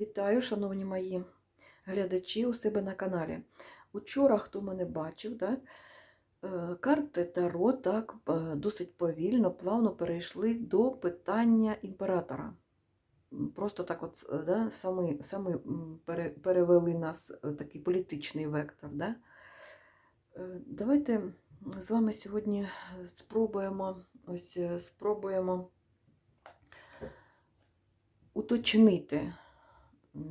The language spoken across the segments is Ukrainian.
Вітаю, шановні мої глядачі у себе на каналі. Учора, хто мене бачив, так, е, карти Таро так е, досить повільно, плавно перейшли до питання імператора. Просто так от е, да, м, пере- перевели нас такий політичний вектор. Да? Давайте з вами сьогодні спробуємо, ось, спробуємо уточнити,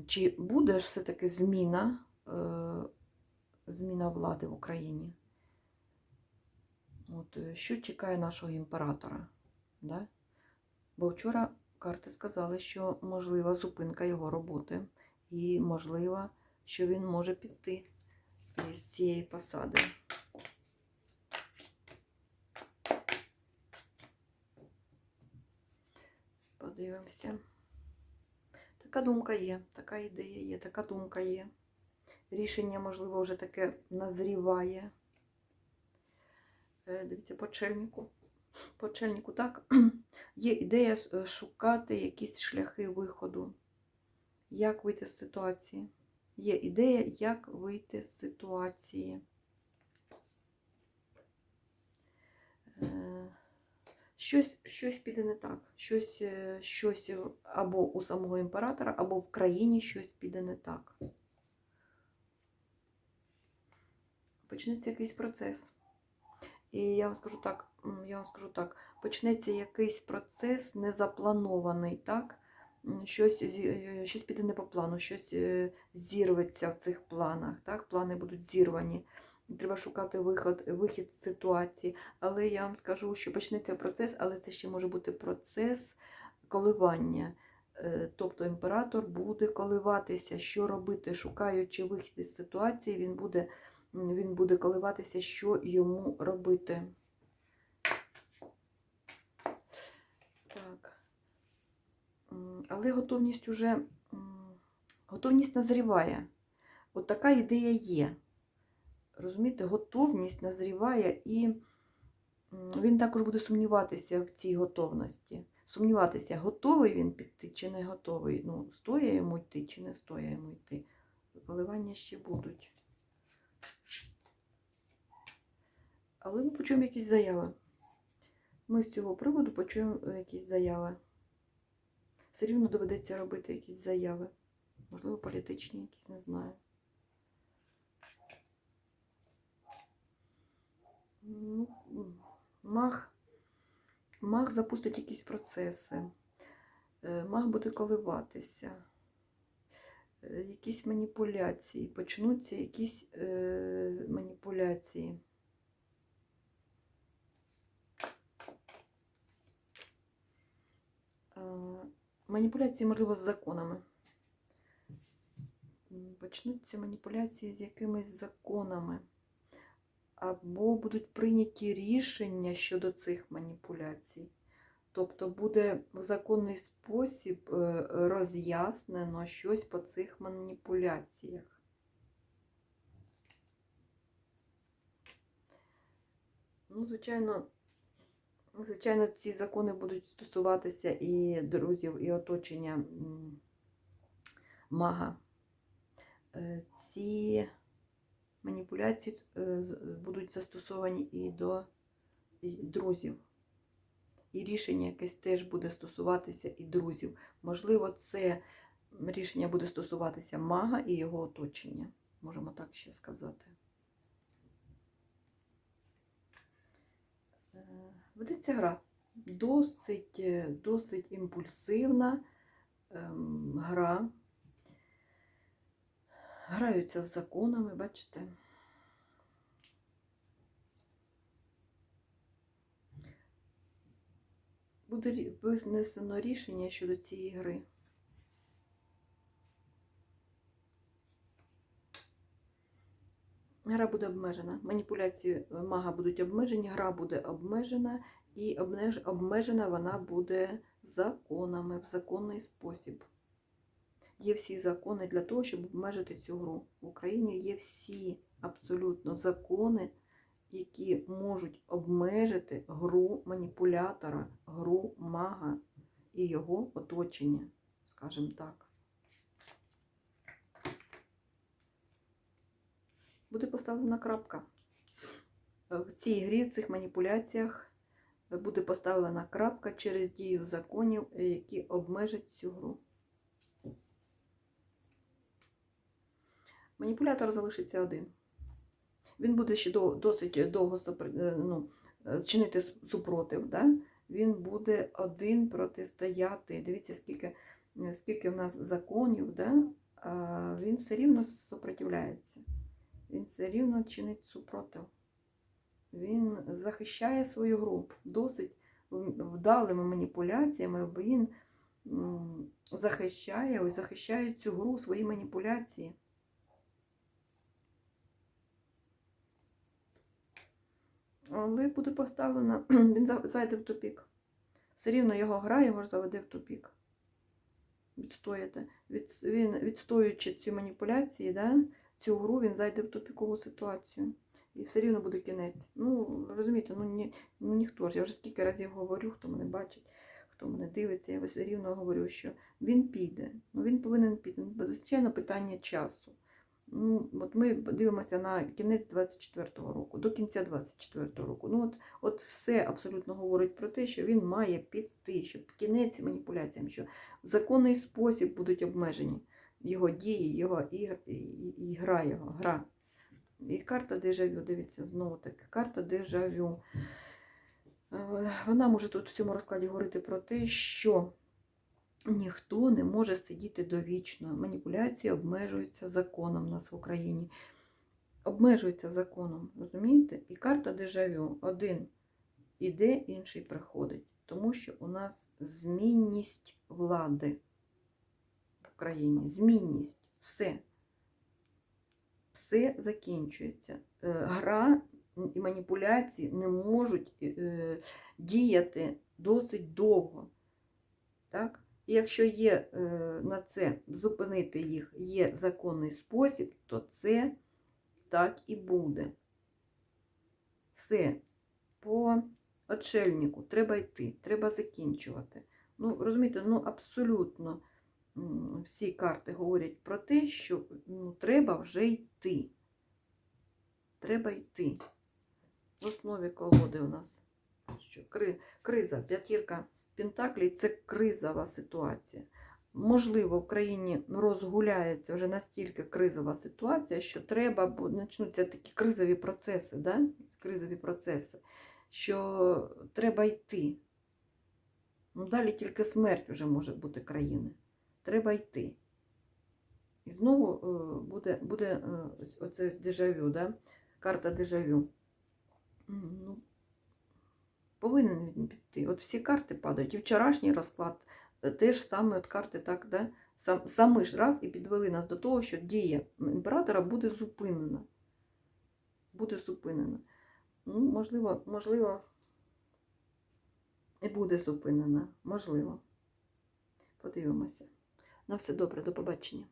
чи буде все-таки зміна, е, зміна влади в Україні. От, е, що чекає нашого імператора? Да? Бо вчора карти сказали, що можлива зупинка його роботи, і можливо, що він може піти з цієї посади. Подивимося. Така думка є, така ідея є, така думка є. Рішення, можливо, вже таке назріває. Е, Дивіться, по чельнику. По чельнику, так, є ідея е, шукати якісь шляхи виходу. Як вийти з ситуації? Є ідея, як вийти з ситуації. Щось, щось піде не так. Щось, е, щось або у самого імператора, або в країні щось піде не так. Почнеться якийсь процес. І я вам скажу так, я вам скажу так, почнеться якийсь процес незапланований, так? Щось, е, щось піде не по плану, щось е, зірветься в цих планах, так? Плани будуть зірвані. Треба шукати виход, вихід з ситуації. Але я вам скажу, що почнеться процес, але це ще може бути процес коливання. Е, Тобто імператор буде коливатися, що робити, шукаючи вихід із ситуації, він буде, він буде коливатися, що йому робити. Так. Але готовність уже готовність назріває. От така ідея є. Розумієте, готовність назріває, і він також буде сумніватися в цій готовності. Сумніватися, готовий він піти чи не готовий. Ну, стоя йому йти чи не стоя йому йти. Коливання ще будуть. Але ми почуємо якісь заяви. Ми з цього приводу почуємо е, якісь заяви. Все рівно доведеться робити якісь заяви. Можливо, політичні якісь, не знаю. Маг, маг запустить якісь процеси. Е, Маг буде коливатися. Е, Якісь маніпуляції. Почнуться якісь е, маніпуляції. Е, Маніпуляції, можливо, з законами. Почнуться маніпуляції з якимись законами. Або будуть прийняті рішення щодо цих маніпуляцій. Тобто буде в законний спосіб е, роз'яснено щось по цих маніпуляціях. Ну, звичайно, звичайно, ці закони будуть стосуватися і друзів, і оточення мага. Е, Ці маніпуляції е, будуть застосовані і до друзів. І рішення якесь теж буде стосуватися і друзів. Можливо, це рішення буде стосуватися мага і його оточення. Можемо так ще сказати. Е, Ведеться гра. Досить, е, досить імпульсивна ем, гра. Граються з законами, бачите. Буде винесено рішення щодо цієї гри. Гра буде обмежена. Маніпуляції мага будуть обмежені, гра буде обмежена, і обмежена вона буде законами в законний спосіб. Є всі закони для того, щоб обмежити цю гру. В Україні є всі абсолютно закони, які можуть обмежити гру маніпулятора, гру мага і його оточення, скажімо так. Буде поставлена крапка. В цій грі, в цих маніпуляціях буде поставлена крапка через дію законів, які обмежать цю гру. Маніпулятор залишиться один. Він буде ще досить довго е, ну, е, чинити супротив. Да? Він буде один протистояти. Дивіться, скільки, е, скільки в нас законів, да? а він все рівно супротивляється. Він все рівно чинить супротив. Він захищає свою гру досить вдалими маніпуляціями. Він захищає, захищає цю гру свої маніпуляції. Але буде поставлено, він зайде в тупік. Все рівно його гра його ж заведе в тупік. Відстояти. Від, він, відстоюючи ці маніпуляції, да, цю гру, він зайде в тупікову ситуацію. І все рівно буде кінець. Ну, розумієте, ну, ні, ну ніхто ж. Я вже скільки разів говорю, хто мене бачить, хто мене дивиться, я все рівно говорю, що він піде. Ну, він повинен піти. Звичайно, питання часу. Ну, от ми дивимося на кінець 24-го року, до кінця 24-го року. Ну, от, от все абсолютно говорить про те, що він має піти, що кінець маніпуляціям, що в законний спосіб будуть обмежені його дії, його ігр, і, і, і гра його, гра. І карта дежавю, дивіться, знову таки, карта дежавю. Е, Вона може тут в цьому розкладі говорити про те, що ніхто не може сидіти довічно. Маніпуляції обмежуються законом у нас в Україні. Обмежуються законом, розумієте? І карта дежавю. Один іде, інший приходить. Тому що у нас змінність влади в Україні. Змінність. Все. Все закінчується. Е, Гра і маніпуляції не можуть е, діяти досить довго. Так? І якщо є е, на це зупинити їх, є законний спосіб, то це так і буде. Все, по отшельнику треба йти, треба закінчувати. Ну, розумієте, ну абсолютно всі карти говорять про те, що ну, треба вже йти. Треба йти. В основі колоди у нас що, кри- криза, п'ятірка Пентаклей це кризова ситуація. Можливо, в країні розгуляється вже настільки кризова ситуація, що треба, почнуться такі кризові процеси, да? кризові процеси, що треба йти. Ну, далі тільки смерть вже може бути країни. Треба йти. І знову е, буде, буде е, оце дежавю, да? карта дежавю. Ну, повинен він піти. От всі карти падають. І вчорашній розклад е, теж саме от карти так, да? Сам, саме ж раз і підвели нас до того, що дія імператора буде зупинена. Буде зупинена. Ну, можливо, можливо, і буде зупинена. Можливо. Подивимося. На все добре, до побачення.